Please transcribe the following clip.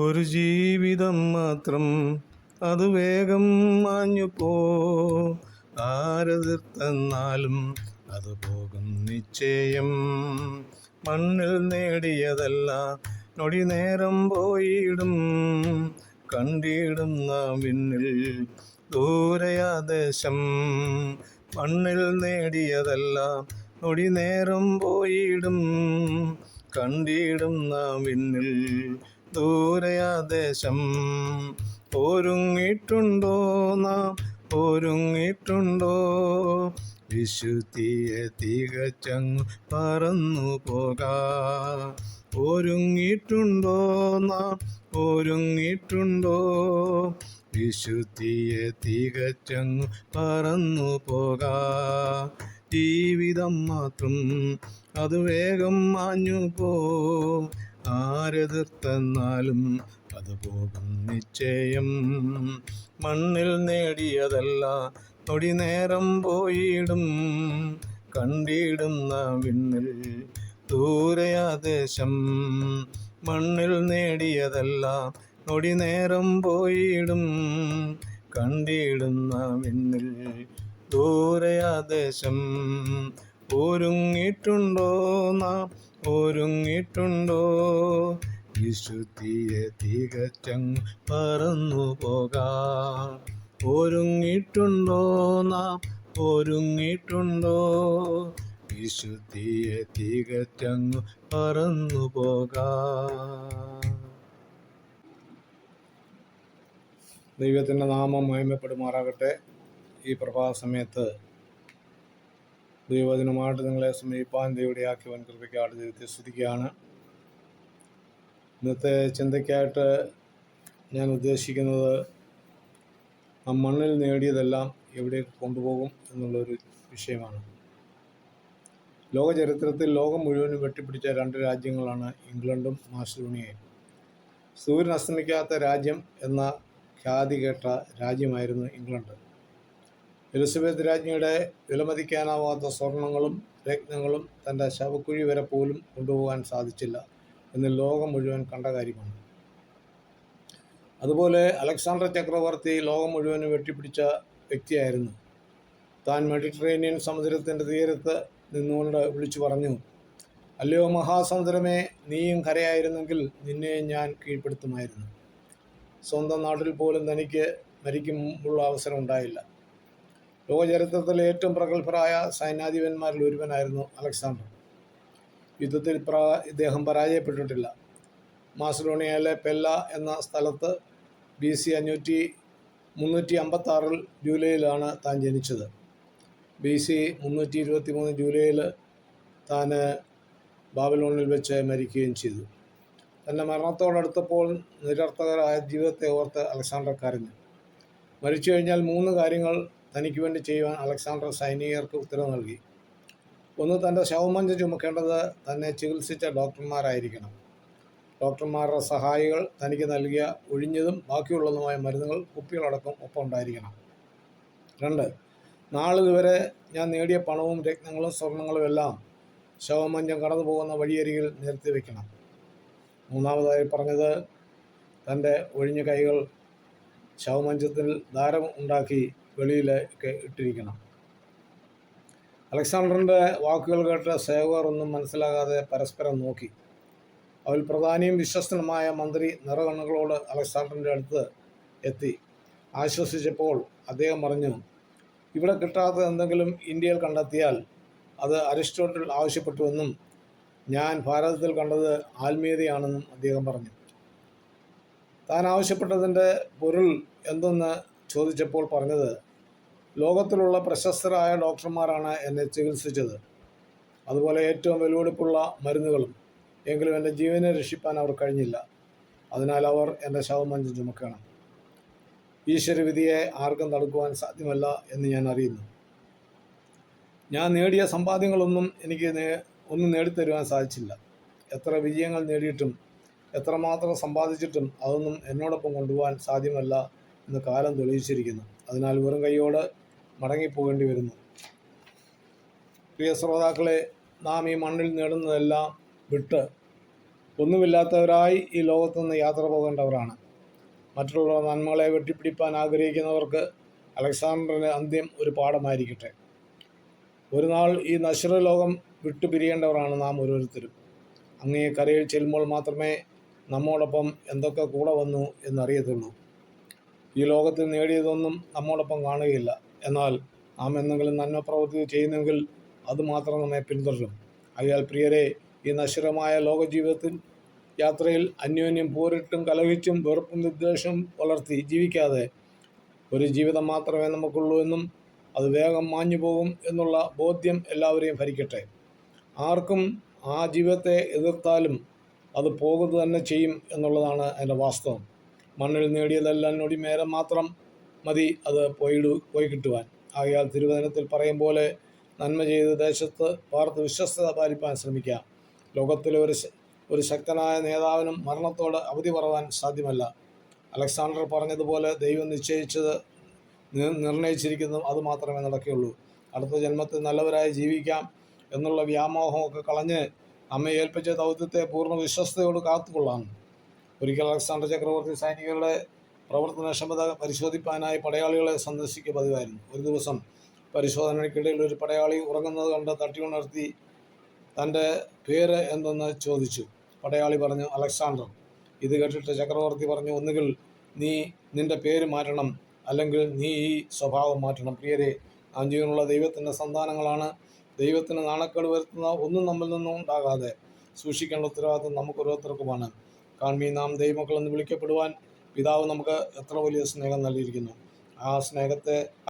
ഒരു ജീവിതം മാത്രം അത് വേഗം മാഞ്ഞു പോ. ആരതിർത്തെന്നാലും അത് പോകും നിശ്ചയം. മണ്ണിൽ നേടിയതല്ല നൊടി നേരം പോയിടും. കണ്ടിടും നാം വിണ്ണിൽ ദൂരയാദേശം. മണ്ണിൽ നേടിയതല്ല നൊടി നേരം പോയിടും. കണ്ടിടും നാം വിണ്ണിൽ ദൂരയാദേശം. ഒരുങ്ങിയിട്ടുണ്ടോ നാം? ഒരുങ്ങിയിട്ടുണ്ടോ? വിശുദ്ധിയെ തികച്ചങ്ങ് പറന്നു പോകാം. ഒരുങ്ങിയിട്ടുണ്ടോ നാം? ഒരുങ്ങിയിട്ടുണ്ടോ? വിശുദ്ധിയെ തികച്ചങ്ങ് പറന്നു പോകാം. ജീവിതം മാത്രം അത് വേഗം മാഞ്ഞു പോ ആരെതിർത്തെന്നാലും അത് പോകും നിശ്ചയം. മണ്ണിൽ നേടിയതല്ല നൊടി നേരം പോയിടും കണ്ടിടുന്ന വിണ്ണിൽ ദൂരയാദേശം. മണ്ണിൽ നേടിയതല്ല നൊടി നേരം പോയിടും കണ്ടിടുന്ന വിണ്ണിൽ ദൂരയാദേശം. ഒരുങ്ങിയിട്ടുണ്ടോ നാം? ഒരുങ്ങിയിട്ടുണ്ടോ? വിശുദ്ധിയെ തികച്ചും പറന്നു പോകാം. ഒരുങ്ങിയിട്ടുണ്ടോ നാം? ഒരുങ്ങിയിട്ടുണ്ടോ? വിശുദ്ധിയെ തികച്ചങ്ങ് പറന്നു പോകാം. ദൈവത്തിന്റെ നാമം മഹിമപ്പെടുമാറാകട്ടെ. ഈ പ്രഭാത സമയത്ത് ദൈവദിനമായിട്ട് നിങ്ങളെ സമീപാൻ ദൈവയുടെ വൻ കൃപയ്ക്കായിട്ട് ദൈവത്തെ സ്തുതിക്കുകയാണ്. ഇന്നത്തെ ചിന്തയ്ക്കായിട്ട് ഞാൻ ഉദ്ദേശിക്കുന്നത് ആ മണ്ണിൽ നേടിയതെല്ലാം എവിടേക്ക് കൊണ്ടുപോകും എന്നുള്ളൊരു വിഷയമാണ്. ലോക ചരിത്രത്തിൽ ലോകം മുഴുവനും വെട്ടിപ്പിടിച്ച രണ്ട് രാജ്യങ്ങളാണ് ഇംഗ്ലണ്ടും മാസ്ലോണിയയും സൂര്യൻ അസ്തമിക്കാത്ത രാജ്യം എന്ന ഖ്യാതി കേട്ട രാജ്യമായിരുന്നു ഇംഗ്ലണ്ട്. എലിസബത്ത് രാജ്ഞിയുടെ വിലമതിക്കാനാവാത്ത സ്വർണങ്ങളും രത്നങ്ങളും തന്റെ ശവക്കുഴി വരെ പോലും കൊണ്ടുപോകാൻ സാധിച്ചില്ല എന്ന് ലോകം മുഴുവൻ കണ്ട കാര്യമാണ്. അതുപോലെ അലക്സാണ്ടർ ചക്രവർത്തി ലോകം മുഴുവനും വെട്ടിപ്പിടിച്ച വ്യക്തിയായിരുന്നു. താൻ മെഡിറ്ററേനിയൻ സമുദ്രത്തിന്റെ തീരത്ത് നിന്നുകൊണ്ട് വിളിച്ചു പറഞ്ഞു അല്ലയോ മഹാസമുദ്രമേ നീയും കരയായിരുന്നെങ്കിൽ നിന്നെ ഞാൻ കീഴ്പ്പെടുത്തുമായിരുന്നു. സ്വന്തം നാട്ടിൽ പോലും തനിക്ക് മരിക്കുമുള്ള അവസരം ഉണ്ടായില്ല. ലോകചരിത്രത്തിലെ ഏറ്റവും പ്രഗത്ഭരായ സൈന്യാധിപന്മാരിൽ ഒരുവനായിരുന്നു അലക്സാണ്ടർ. യുദ്ധത്തിൽ പ്ര ഇദ്ദേഹം പരാജയപ്പെട്ടിട്ടില്ല. മാസഡോണിയയിലെ പെല്ല എന്ന സ്ഥലത്ത് ബി സി അഞ്ഞൂറ്റി മുന്നൂറ്റി അമ്പത്താറിൽ ജൂലൈയിലാണ് താൻ ജനിച്ചത്. ബി സി മുന്നൂറ്റി ഇരുപത്തി മൂന്ന് ജൂലൈയിൽ താൻ ബാബലോണിൽ വെച്ച് മരിക്കുകയും ചെയ്തു. തന്റെ മരണത്തോടടുത്തപ്പോൾ നിരർത്ഥകരായ ജീവിതത്തെ ഓർത്ത് അലക്സാണ്ടർ കരഞ്ഞു. മരിച്ചു കഴിഞ്ഞാൽ മൂന്ന് കാര്യങ്ങൾ തനിക്ക് വേണ്ടി ചെയ്യുവാൻ അലക്സാണ്ടർ സൈനികർക്ക് ഉത്തരവ് നൽകി. ഒന്ന് തന്റെ ശവമഞ്ച ചുമക്കേണ്ടത് തന്നെ ചികിത്സിച്ച ഡോക്ടർമാരായിരിക്കണം. ഡോക്ടർമാരുടെ സഹായികൾ തനിക്ക് നൽകിയ ഒഴിഞ്ഞതും ബാക്കിയുള്ളതുമായ മരുന്നുകൾ കുപ്പികളടക്കം ഒപ്പം ഉണ്ടായിരിക്കണം. രണ്ട് നാളിതുവരെ ഞാൻ നേടിയ പണവും രത്നങ്ങളും സ്വർണങ്ങളും എല്ലാം ശവമഞ്ചം കടന്നു പോകുന്ന വഴിയരികിൽ നിരത്തി വയ്ക്കണം മൂന്നാമതായി പറഞ്ഞത് തന്റെ ഒഴിഞ്ഞ കൈകൾ ശവമഞ്ചത്തിൽ ദാരം ഉണ്ടാക്കി വെളിയിലേക്ക് ഇട്ടിരിക്കണം. അലക്സാണ്ടറിന്റെ വാക്കുകൾ കേട്ട് സേവകർ ഒന്നും മനസ്സിലാകാതെ പരസ്പരം നോക്കി. അവൽ പ്രധാനിയും വിശ്വസ്തനുമായ മന്ത്രി നിറകണ്ണുകളോട് അലക്സാണ്ടറിന്റെ അടുത്ത് എത്തി. ആശ്വസിച്ചപ്പോൾ അദ്ദേഹം പറഞ്ഞു ഇവിടെ കിട്ടാത്ത എന്തെങ്കിലും ഇന്ത്യയിൽ കണ്ടെത്തിയാൽ അത് അരിസ്റ്റോട്ടിൽ ആവശ്യപ്പെട്ടുവെന്നും ഞാൻ ഭാരതത്തിൽ കണ്ടത് ആത്മീയതയാണെന്നും അദ്ദേഹം പറഞ്ഞു. താൻ ആവശ്യപ്പെട്ടതിന്റെ പൊരുൾ എന്തെന്ന് ചോദിച്ചപ്പോൾ പറഞ്ഞത് ലോകത്തിലുള്ള പ്രശസ്തരായ ഡോക്ടർമാരാണ് എന്നെ ചികിത്സിച്ചത്. അതുപോലെ ഏറ്റവും വെല്ലുവിളിപ്പുള്ള മരുന്നുകളും എങ്കിലും എന്റെ ജീവനെ രക്ഷിപ്പാൻ അവർ കഴിഞ്ഞില്ല. അതിനാൽ അവർ എന്റെ ശവമഞ്ചം ചുമക്കണം ഈശ്വരവിധിയെ ആർക്കും തടുക്കുവാൻ സാധ്യമല്ല എന്ന് ഞാൻ അറിയുന്നു. ഞാൻ നേടിയ സമ്പാദ്യങ്ങളൊന്നും എനിക്ക് ഒന്നും നേടിത്തരുവാൻ സാധിച്ചില്ല. എത്ര വിജയങ്ങൾ നേടിയിട്ടും എത്രമാത്രം സമ്പാദിച്ചിട്ടും അതൊന്നും എന്നോടൊപ്പം കൊണ്ടുപോകാൻ സാധ്യമല്ല എന്ന് കാലം തെളിയിച്ചിരിക്കുന്നു. അതിനാൽ വെറും കൈയോട് മടങ്ങിപ്പോകേണ്ടി വരുന്നു. പ്രിയ ശ്രോതാക്കളെ നാം ഈ മണ്ണിൽ നേടുന്നതെല്ലാം വിട്ട് ഒന്നുമില്ലാത്തവരായി ഈ ലോകത്തുനിന്ന് യാത്ര പോകേണ്ടവരാണ്. മറ്റുള്ള നന്മകളെ വെട്ടിപ്പിടിപ്പാൻ ആഗ്രഹിക്കുന്നവർക്ക് അലക്സാണ്ടറിന് അന്ത്യം ഒരു പാഠമായിരിക്കട്ടെ. ഒരു നാൾ ഈ നശ്വര ലോകം വിട്ടുപിരിയേണ്ടവരാണ് നാം ഓരോരുത്തരും. അങ്ങേ കരയിൽ ചെല്ലുമ്പോൾ മാത്രമേ നമ്മോടൊപ്പം എന്തൊക്കെ കൂടെ വന്നു എന്നറിയത്തുള്ളൂ. ഈ ലോകത്തിൽ നേടിയതൊന്നും നമ്മോടൊപ്പം കാണുകയില്ല. എന്നാൽ നാം എന്തെങ്കിലും നന്മ പ്രവൃത്തി ചെയ്യുന്നെങ്കിൽ അത് മാത്രം നമ്മെ പിന്തുടരും. അയാൾ പ്രിയരെ ഈ നശ്വരമായ ലോകജീവിതത്തിൽ യാത്രയിൽ അന്യോന്യം പോരിട്ടും കലഹിച്ചും വെറുപ്പും നിർദ്ദേശം വളർത്തി ജീവിക്കാതെ ഒരു ജീവിതം മാത്രമേ നമുക്കുള്ളൂ എന്നും അത് വേഗം മാഞ്ഞു പോകും എന്നുള്ള ബോധ്യം എല്ലാവരെയും ഭരിക്കട്ടെ. ആർക്കും ആ ജീവിതത്തെ എതിർത്താലും അത് പോകുക തന്നെ ചെയ്യും എന്നുള്ളതാണ് അതിന്റെ വാസ്തവം. മണ്ണിൽ നേടിയതെല്ലാം നൊടിമേരം മാത്രം മതി അത് പോയിടു പോയി കിട്ടുവാൻ. ആകയാൽ തിരുവചനത്തിൽ പറയും പോലെ നന്മ ചെയ്ത് ദേശത്ത് പാർത്ത് വിശ്വസ്തത പാലിപ്പാൻ ശ്രമിക്കാം. ലോകത്തിലെ ഒരു ഒരു ശക്തനായ നേതാവിനും മരണത്തോട് അവധി പറവാൻ സാധ്യമല്ല. അലക്സാണ്ടർ പറഞ്ഞതുപോലെ ദൈവം നിശ്ചയിച്ചത് നിർണയിച്ചിരിക്കുന്നതും അത് മാത്രമേ നടക്കുകയുള്ളൂ. അടുത്ത ജന്മത്തിൽ നല്ലവരായി ജീവിക്കാം എന്നുള്ള വ്യാമോഹമൊക്കെ കളഞ്ഞ് അമ്മയെ ഏൽപ്പിച്ച ദൗത്യത്തെ പൂർണ വിശ്വസ്തയോട് കാത്തുകൊള്ളാം. ഒരിക്കൽ അലക്സാണ്ടർ ചക്രവർത്തി സൈനികരുടെ പ്രവർത്തനക്ഷമത പരിശോധിപ്പാനായി പടയാളികളെ സന്ദർശിക്കുക പതിവായിരുന്നു. ഒരു ദിവസം പരിശോധനയ്ക്കിടയിൽ ഒരു പടയാളി ഉറങ്ങുന്നത് കണ്ട് തട്ടി ഉണർത്തി തന്റെ പേര് എന്തെന്ന് ചോദിച്ചു. പടയാളി പറഞ്ഞു അലക്സാണ്ടർ. ഇത് കേട്ടിട്ട് ചക്രവർത്തി പറഞ്ഞു ഒന്നുകിൽ നീ നിന്റെ പേര് മാറ്റണം അല്ലെങ്കിൽ നീ ഈ സ്വഭാവം മാറ്റണം. പ്രിയരെ നാം ജീവനുള്ള ദൈവത്തിന്റെ സന്താനങ്ങളാണ്. ദൈവത്തിന് നാണക്കേട് വരുത്തുന്ന ഒന്നും നമ്മിൽ നിന്നും ഉണ്ടാകാതെ സൂക്ഷിക്കേണ്ട ഉത്തരവാദിത്വം നമുക്ക് ഓരോരുത്തർക്കുമാണ് കാൺമീ നാം ദൈവമക്കളെന്ന് വിളിക്കപ്പെടുവാൻ പിതാവ് നമുക്ക് എത്ര വലിയ സ്നേഹം നൽകിയിരിക്കുന്നു? ആ സ്നേഹത്തെ